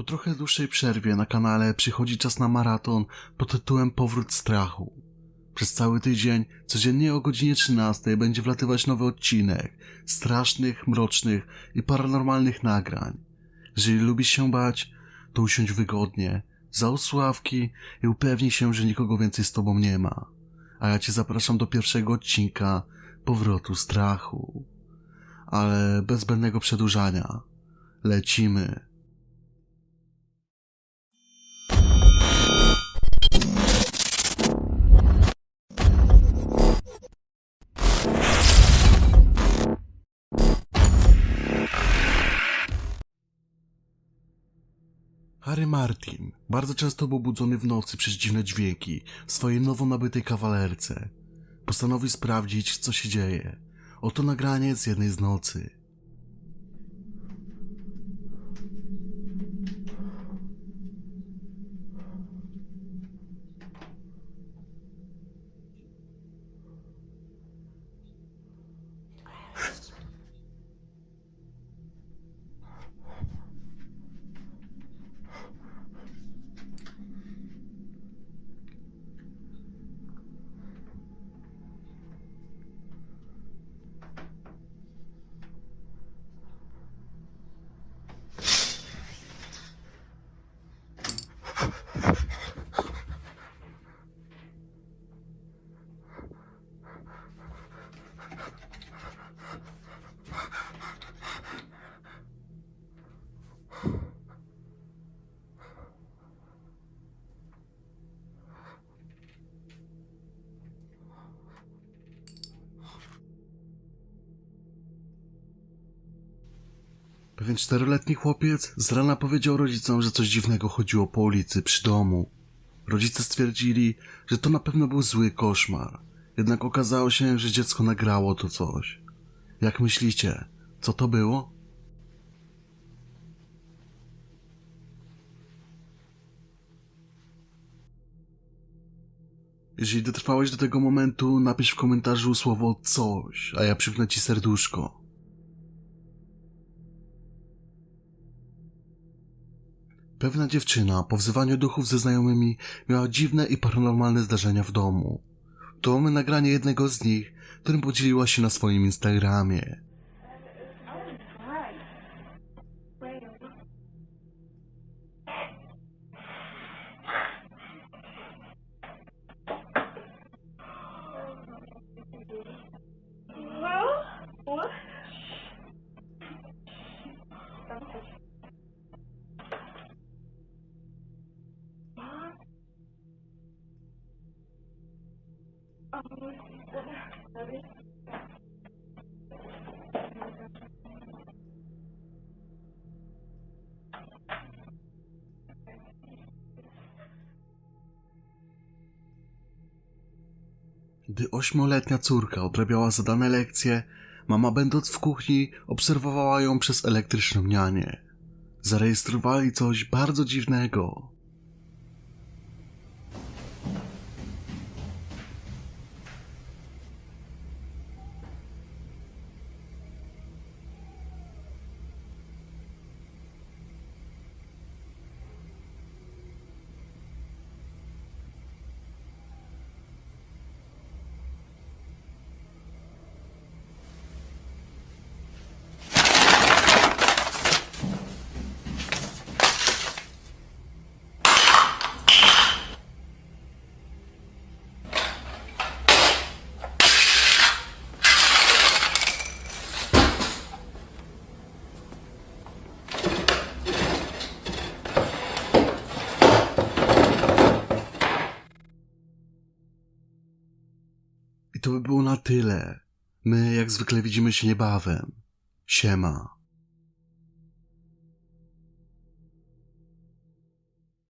Po trochę dłuższej przerwie na kanale przychodzi czas na maraton pod tytułem Powrót strachu. Przez cały tydzień, codziennie o godzinie 13 będzie wlatywać nowy odcinek strasznych, mrocznych i paranormalnych nagrań. Jeżeli lubisz się bać, to usiądź wygodnie, załóż sławki i upewnij się, że nikogo więcej z tobą nie ma. A ja cię zapraszam do pierwszego odcinka Powrotu strachu. Ale bez zbędnego przedłużania. Lecimy. Harry Martin bardzo często był budzony w nocy przez dziwne dźwięki w swojej nowo nabytej kawalerce. Postanowił sprawdzić, co się dzieje. Oto nagranie z jednej z nocy. Pewien czteroletni chłopiec z rana powiedział rodzicom, że coś dziwnego chodziło po ulicy przy domu. Rodzice stwierdzili, że to na pewno był zły koszmar. Jednak okazało się, że dziecko nagrało to coś. Jak myślicie, co to było? Jeżeli dotrwałeś do tego momentu, napisz w komentarzu słowo coś, a ja przypnę ci serduszko. Pewna dziewczyna po wzywaniu duchów ze znajomymi miała dziwne i paranormalne zdarzenia w domu. To mamy nagranie jednego z nich, którym podzieliła się na swoim Instagramie. Gdy ośmioletnia córka odrabiała zadane lekcje, mama będąc w kuchni obserwowała ją przez elektryczną nianię. Zarejestrowali coś bardzo dziwnego. Było na tyle. My jak zwykle widzimy się niebawem. Siema.